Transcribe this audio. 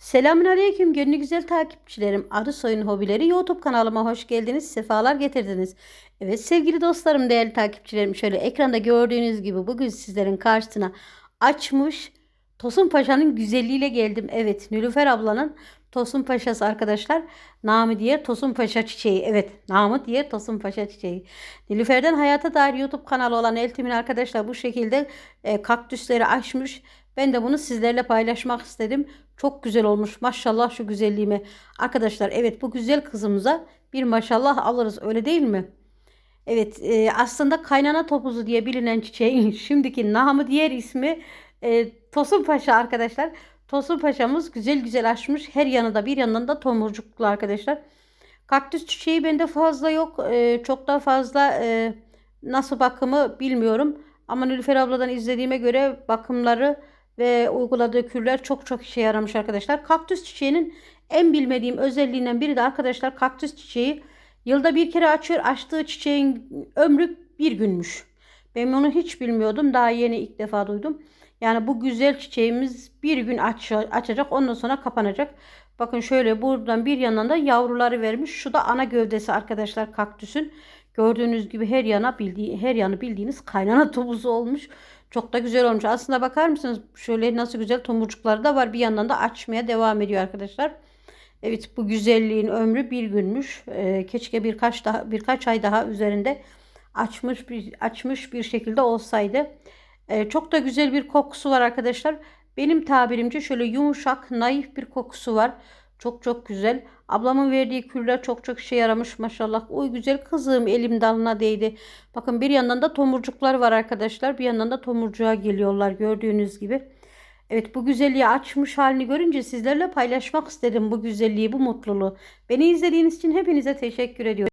Selamünaleyküm gönlü güzel takipçilerim. Arı Soyun Hobileri YouTube kanalıma hoş geldiniz. Sefalar getirdiniz. Evet sevgili dostlarım, değerli takipçilerim. Şöyle ekranda gördüğünüz gibi bugün sizlerin karşısına açmış Tosun Paşa'nın güzelliğiyle geldim. Evet Nülüfer ablanın Tosun Paşa'sı arkadaşlar. Namı diğer Tosun Paşa çiçeği. Evet namı diğer Tosun Paşa çiçeği. Nilüfer'den Hayata Dair YouTube kanalı olan Eltimin arkadaşlar bu şekilde e, kaktüsleri açmış. Ben de bunu sizlerle paylaşmak istedim. Çok güzel olmuş. Maşallah şu güzelliğime. Arkadaşlar evet bu güzel kızımıza bir maşallah alırız öyle değil mi? Evet e, aslında kaynana topuzu diye bilinen çiçeğin şimdiki namı diğer ismi e, Tosun Paşa arkadaşlar. Tosun Paşa'mız güzel güzel açmış. Her yanında bir yanından da tomurcuklu arkadaşlar. Kaktüs çiçeği bende fazla yok. E, çok da fazla e, nasıl bakımı bilmiyorum. Ama Nilüfer abladan izlediğime göre bakımları ve uyguladığı kürler çok çok işe yaramış arkadaşlar. Kaktüs çiçeğinin en bilmediğim özelliğinden biri de arkadaşlar kaktüs çiçeği yılda bir kere açıyor. Açtığı çiçeğin ömrü bir günmüş. Ben onu hiç bilmiyordum. Daha yeni ilk defa duydum. Yani bu güzel çiçeğimiz bir gün aç, açacak ondan sonra kapanacak. Bakın şöyle buradan bir yandan da yavruları vermiş. Şu da ana gövdesi arkadaşlar kaktüsün. Gördüğünüz gibi her yana bildiği her yanı bildiğiniz kaynana topuzu olmuş. Çok da güzel olmuş. Aslında bakar mısınız şöyle nasıl güzel tomurcukları da var. Bir yandan da açmaya devam ediyor arkadaşlar. Evet bu güzelliğin ömrü bir günmüş. Ee, keşke birkaç daha birkaç ay daha üzerinde açmış bir açmış bir şekilde olsaydı. Ee, çok da güzel bir kokusu var arkadaşlar. Benim tabirimce şöyle yumuşak, naif bir kokusu var. Çok çok güzel. Ablamın verdiği küller çok çok işe yaramış maşallah. Oy güzel kızım elim dalına değdi. Bakın bir yandan da tomurcuklar var arkadaşlar. Bir yandan da tomurcuğa geliyorlar gördüğünüz gibi. Evet bu güzelliği açmış halini görünce sizlerle paylaşmak istedim bu güzelliği, bu mutluluğu. Beni izlediğiniz için hepinize teşekkür ediyorum.